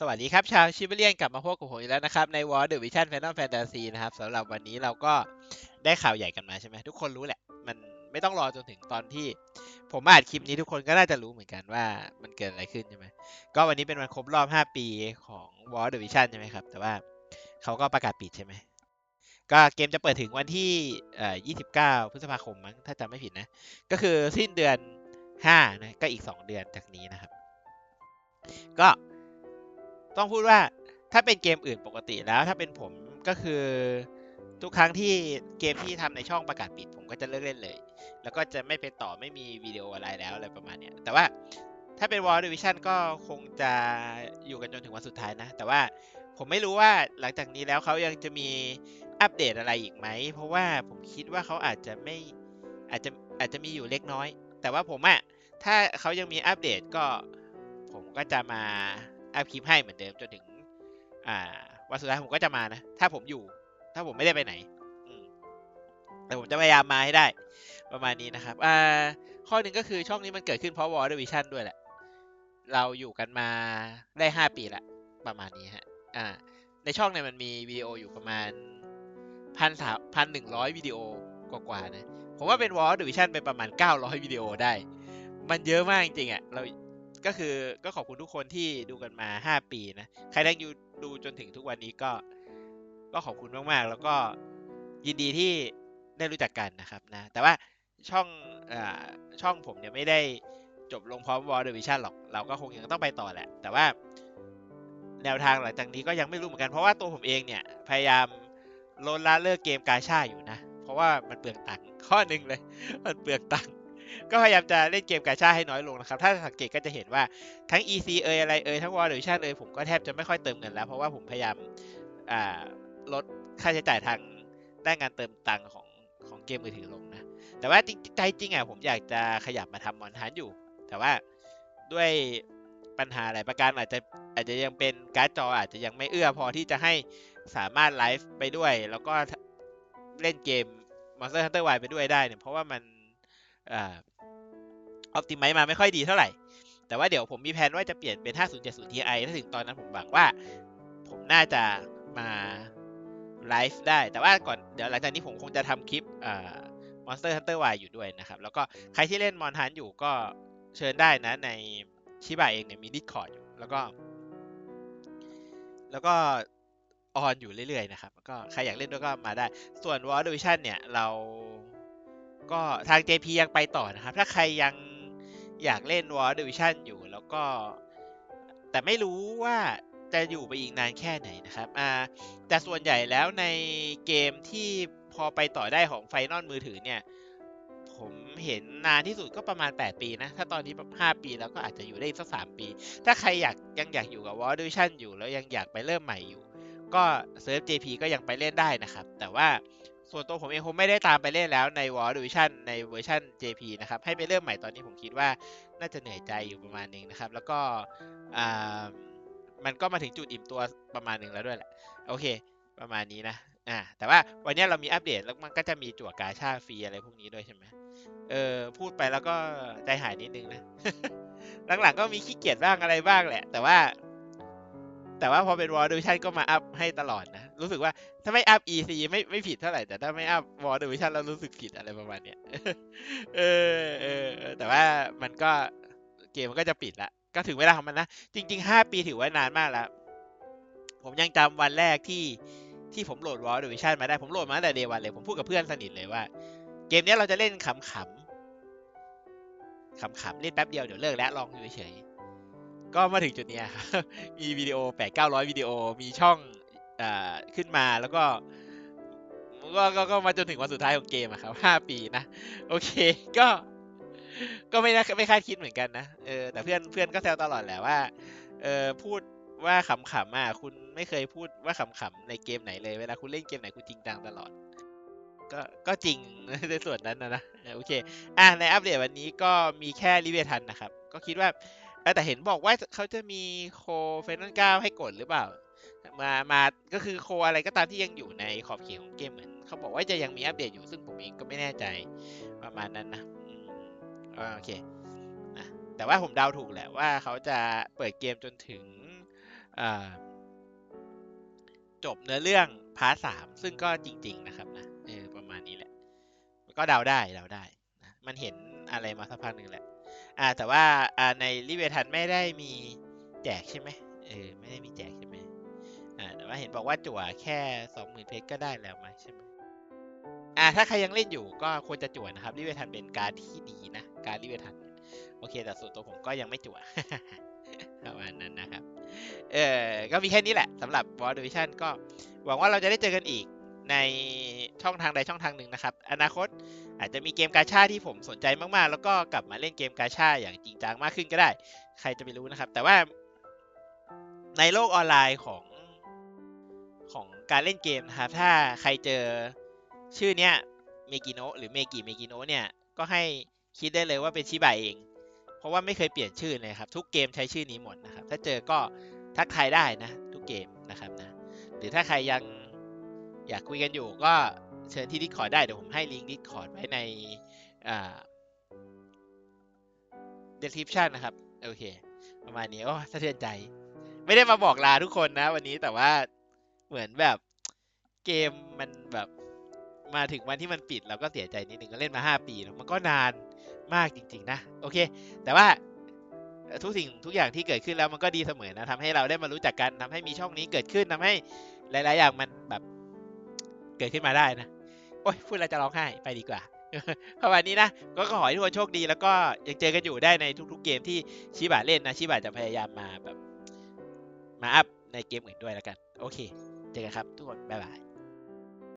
สวัสดีครับ ชาวชิบเลียนกลับมาพบกับผมอีกแล้วนะครับ ใน War The Vision Final Fantasy นะครับสำหรับวันนี้เราก็ได้ข่าวใหญ่กันมาใช่ไหมทุกคนรู้แหละ มันไม่ต้องรอจนถึงตอนที่ ผมอัดคลิปนี้ทุกคนก็น่าจะรู้เหมือนกันว่ามันเกิดอะไรขึ้นใช่ไหมก็วันนี้เป็นวันครบรอบ 5 ปีของ War The Vision ใช่ไหมครับ แต่ว่าเขาก็ประกาศปิดใช่ไหมก็เกมจะเปิดถึงวันที่เอ่อ29 พฤษภาคมมั้งถ้าจำไม่ผิดนะ ก็คือสิ้นเดือน5นะก็อีก 2 เดือนจากนี้นะครับ ก็ ต้องพูดว่าถ้าเป็นเกมอื่นปกติแล้วถ้าเป็นผมก็คือทุกครั้งที่เกมที่ทำในช่องประกาศปิด ผมก็จะเลิกเล่นเลย แล้วก็จะไม่ไปต่อไม่มีวิดีโออะไรแล้วอะไรประมาณเนี้ยแต่ว่าถ้าเป็น War Division ก็คงจะอยู่กันจนถึงวันสุดท้ายนะ แต่ว่าผมไม่รู้ว่าหลังจากนี้แล้วเขายังจะมีอัปเดตอะไรอีกไหม เพราะว่าผมคิดว่าเขาอาจจะไม่อาจจะอาจจะมีอยู่เล็กน้อย แต่ว่าผมอะถ้าเขายังมีอัปเดตก็ผมก็จะมา อัพคลิปให้เหมือนเดิมจนถึง อ่าวันสุดท้ายผมก็จะมานะ ถ้าผมอยู่ ถ้าผมไม่ได้ไปไหนแต่ผมจะพยายามมาให้ได้ ประมาณนี้นะครับ อ่า ข้อหนึ่งก็คือช่องนี้มันเกิดขึ้นเพราะ War Division ด้วยแหละ เราอยู่กันมาได้ห้าปีละ ประมาณนี้ฮะ อ่า ในช่องเนี่ยมันมีวิดีโออยู่ประมาณพันสามพันหนึ่งร้อยวิดีโอกว่าๆนะ ผมว่าเป็น War Division เป็นประมาณเก้าร้อยวิดีโอได้ มันเยอะมากจริงๆอะ เรา ก็คือก็ขอบคุณทุกคนที่ดูกันมา 5 ปีนะ ใครยังอยู่ดูจนถึงทุกวันนี้ก็ ก็ขอบคุณมากๆ แล้วก็ยินดีที่ได้รู้จักกันนะครับนะ แต่ว่าช่องอ่าช่องผมเนี่ยไม่ได้จบลงพร้อม War Division หรอก เราก็คงยังต้องไปต่อแหละ แต่ว่าแนวทางหลังจากนี้ก็ยังไม่รู้เหมือนกันเพราะว่าตัวผมเองเนี่ย พยายามลดละเลิกเกมกาชาอยู่นะ เพราะว่ามันเปลืองตังค์ข้อหนึ่งเลย มันเปลืองตังค์ ก็พยายามจะเล่นเกมกาชาให้น้อยลงนะครับ ถ้าสังเกตก็จะเห็นว่าทั้ง EC เอยอะไรเอยทั้ง War Division เอยผมก็แทบจะไม่ค่อยเติมเงินแล้ว เพราะว่าผมพยายามลดค่าใช้จ่ายทางด้านการเติมตังค์ของของเกมมือถือลงนะ แต่ว่าจริงใจจริงอะผมอยากจะขยับมาทำมอนทันอยู่ แต่ว่าด้วยปัญหาหลายประการอาจจะอาจจะยังเป็นการ์ดจออาจจะยังไม่เอื้อพอที่จะให้สามารถไลฟ์ไปด้วย แล้วก็เล่นเกม Monster Hunter Y ไปด้วยได้เนี่ยเพราะว่ามัน อ่าออ t ติไม e มาไม่ค่อยดีเท่าไหร่ แต่ว่าเดี๋ยวผมมีแผนว่าจะเปลี่ยนเป็น 5070 Ti ถ้าถึงตอนนั้นผมหวังว่า ผมน่าจะมาไลฟ์ได้ แต่ว่าก่อนเดี๋ยวหลังจากนี้ผมคงจะทำคลิปอ่า Monster Hunter Y อยู่ด้วยนะครับ แล้วก็ใครที่เล่นมอนฮันอยู่ก็เชิญได้นะในชิบะเองเนี่ยมี Discord อยู่ แล้วก็ แล้วก็ออนอยู่เรื่อยๆนะครับ ก็ใครอยากเล่นด้วยก็มาได้ ส่วน War Division เนี่ยเรา ก็ทาง JP ยังไปต่อนะครับ ถ้าใครยังอยากเล่น War Division อยู่แล้วก็ แต่ไม่รู้ว่าจะอยู่ไปอีกนานแค่ไหนนะครับอ่าแต่ส่วนใหญ่แล้วในเกมที่พอไปต่อได้ของไฟนอลมือถือเนี่ย ผมเห็นนานที่สุดก็ประมาณ 8 ปีนะ ถ้าตอนนี้แบบ5ปีแล้วก็อาจจะอยู่ได้อีกสัก 3 ปี ถ้าใครอยากยังอยากอยู่กับ War Division อยู่แล้วยังอยากไปเริ่มใหม่อยู่ ก็เซิร์ฟ JP ก็ยังไปเล่นได้นะครับ แต่ว่า ส่วนตัวผมเองคงไม่ได้ตามไปเล่นแล้วใน War Division ในเวอร์ชัน JP นะครับ ให้ไปเริ่มใหม่ตอนนี้ผมคิดว่าน่าจะเหนื่อยใจอยู่ประมาณหนึงนะครับ แล้วก็มันก็มาถึงจุดอิ่มตัวประมาณหนึ่งแล้วด้วยแหละ โอเค ประมาณนี้นะอ่าแต่ว่าวันนี้เรามีอัปเดตแล้วมันก็จะมีจั่วกาชาฟรีอะไรพวกนี้ด้วยใช่ไหมเออพูดไปแล้วก็ใจหายนิดนึงนะหลังๆก็มีขี้เกียจบ้างอะไรบ้างแหละ แต่ว่า แต่ว่าพอเป็น War Division ก็มาอัพให้ตลอดนะ รู้สึกว่าถ้าไม่อัพ EC ไม่ไม่ผิดเท่าไหร่ แต่ถ้าไม่อัพ War Division เรารู้สึกผิดอะไรประมาณเนี้ยเออเออแต่ว่ามันก็เกมมันก็จะปิดละ ก็ถึงเวลาของมันนะ จริง ๆ 5 ปีถือว่านานมากแล้ว ผมยังจำวันแรกที่ที่ผมโหลด War Division มาได้ ผมโหลดมาตั้งแต่เดวันเลย ผมพูดกับเพื่อนสนิทเลยว่า เกมนี้เราจะเล่นขำๆขำๆเล่นแป๊บเดียวเดี๋ยวเลิกแล้วลองเฉยก็มาถึงจุดเนี้ยครับ มีวิดีโอแปดเก้าร้อยวิดีโอ มีช่อง อ่าขึ้นมาแล้วก็ก็ก็ก็มาจนถึงวันสุดท้ายของเกมอะครับห้าปีนะ โอเคก็ ก็ไม่น่าไม่คาดคิดเหมือนกันนะเออแต่เพื่อนเพื่อนก็แซวตลอดแหละว่าเออพูดว่าขำๆอะคุณไม่เคยพูดว่าขำๆในเกมไหนเลยเวลาคุณเล่นเกมไหนคุณจริงจังตลอด ก็ก็จริงในส่วนนั้นนะนะโอเค อะในอัปเดตวันนี้ก็มีแค่ริเวทันนะครับ ก็คิดว่าแต่เห็นบอกว่าเขาจะมีโคเฟนนัลเก้าให้กดหรือเปล่า มามาก็คือโคอะไรก็ตามที่ยังอยู่ในขอบเขตของเกมเหมือนเขาบอกว่าจะยังมีอัปเดตอยู่ซึ่งผมเองก็ไม่แน่ใจประมาณนั้นนะอ่าโอเคนะแต่ว่าผมเดาถูกแหละว่าเขาจะเปิดเกมจนถึงอ่าจบเนื้อเรื่องพาร์ทสามซึ่งก็จริง ๆ นะครับนะเออประมาณนี้แหละ ก็เดาได้เดาได้นะมันเห็นอะไรมาสักพักหนึ่งแหละอ่าแต่ว่าอ่าในริเวทันไม่ได้มีแจกใช่ไหมเออไม่ได้มีแจก ว่าเห็นบอกว่าจั่วแค่สองหมื่นเพชรก็ได้แล้วมั้ยใช่ไหมอ่าถ้าใครยังเล่นอยู่ก็ควรจะจั่วนะครับริเวทันเป็นการที่ดีนะ การริเวทันโอเค แต่ส่วนตัวผมก็ยังไม่จั่วประมาณนั้นนะครับ เออก็มีแค่นี้แหละสำหรับ War Division ก็หวังว่าเราจะได้เจอกันอีกในช่องทางใดช่องทางหนึ่งนะครับ อนาคตอาจจะมีเกมกาชาที่ผมสนใจมากๆ แล้วก็กลับมาเล่นเกมกาชาอย่างจริงจังมากขึ้นก็ได้ ใครจะไปรู้นะครับ แต่ว่าในโลกออนไลน์ของ ของการเล่นเกมนะครับถ้าใครเจอชื่อเนี้ยเมกิโนะหรือเมกิเมกิโนะเนี่ยก็ให้คิดได้เลยว่าเป็นชิบะเอง เพราะว่าไม่เคยเปลี่ยนชื่อเลยครับทุกเกมใช้ชื่อนี้หมดนะครับถ้าเจอก็ทักทายได้นะทุกเกมนะครับนะหรือถ้าใครยังอยากคุยกันอยู่ก็เชิญที่ Discord ได้เดี๋ยวผมให้ลิงก์ Discord ไว้ในอ่า description นะครับ โอเค ประมาณนี้ โอ้สะเทือนใจ ไม่ได้มาบอกลาทุกคนนะวันนี้แต่ว่า เหมือนแบบเกมมันแบบมาถึงวันที่มันปิดเราก็เสียใจนิดนึงก็เล่นมา 5 ปีแล้วมันก็นานมากจริง ๆ นะ โอเค แต่ว่าทุกสิ่งทุกอย่างที่เกิดขึ้นแล้วมันก็ดีเสมอนะทำให้เราได้มารู้จักกันทำให้มีช่องนี้เกิดขึ้นทำให้หลาย ๆ อย่างมันแบบเกิดขึ้นมาได้นะ โอ้ยพูดแล้วจะร้องไห้ไปดีกว่าประมาณนี้นะ ก็ขอให้ทุกคนโชคดี แล้วก็ยังเจอกันอยู่ได้ในทุก ๆ เกมที่ชิบะเล่นนะชิบะจะพยายามมาแบบ มาอัพในเกมอื่นด้วยแล้วกัน โอเค เจอกันครับทุกคน บ๊ายบาย